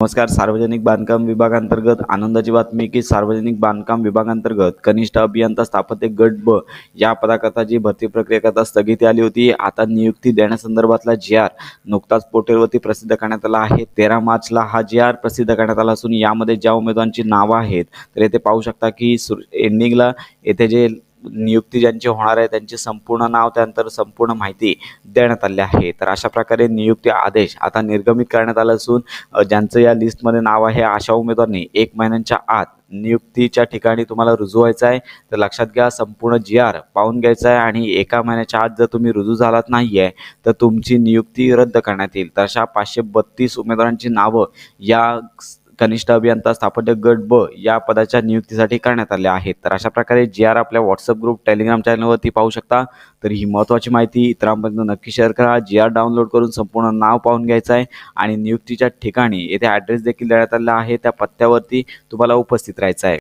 नमस्कार सार्वजनिक बांधकाम विभागांतर्गत आनंदाची बातमी की सार्वजनिक बांधकाम विभागांतर्गत कनिष्ठ अभियंता स्थापत्य गट ब या पदाकरता जी भरती प्रक्रियेकरता स्थगिती आली होती. आता नियुक्ती देण्यासंदर्भातला जी आर नुकताच पोर्टलवरती प्रसिद्ध करण्यात आला आहे. तेरा मार्चला हा जी आर प्रसिद्ध करण्यात आला असून यामध्ये ज्या उमेदवारांची नावं आहेत तर येथे पाहू शकता की सुर एंडिंगला येथे जे नियुक्ती ज्यांची होणार आहे त्यांचे संपूर्ण नाव त्यानंतर संपूर्ण माहिती देण्यात आली आहे. तर अशा प्रकारे नियुक्ती आदेश आता निर्गमित करण्यात आला असून ज्यांचं या लिस्टमध्ये नाव आहे अशा उमेदवारांनी एक महिन्यांच्या आत नियुक्तीच्या ठिकाणी तुम्हाला रुजू व्हायचं आहे. तर लक्षात घ्या संपूर्ण जी आर पाहून घ्यायचा आहे आणि एका महिन्याच्या आत जर तुम्ही रुजू झालात नाही आहे तर तुमची नियुक्ती रद्द करण्यात येईल. तर अशा पाचशे बत्तीस उमेदवारांची नावं या कनिष्ठ अभियंता स्थापत्य गट ब या पदाच्या नियुक्तीसाठी करण्यात आले आहेत. तर अशा प्रकारे जी आर आपल्या व्हॉट्सअप ग्रुप टेलिग्राम चॅनलवरती पाहू शकता. तर ही महत्त्वाची माहिती इतरांपर्यंत नक्की शेअर करा. जी आर डाउनलोड करून संपूर्ण नाव पाहून घ्यायचं आहे आणि नियुक्तीच्या ठिकाणी येथे ॲड्रेस देखील देण्यात आलेला आहे. त्या पत्त्यावरती तुम्हाला उपस्थित राहायचं आहे.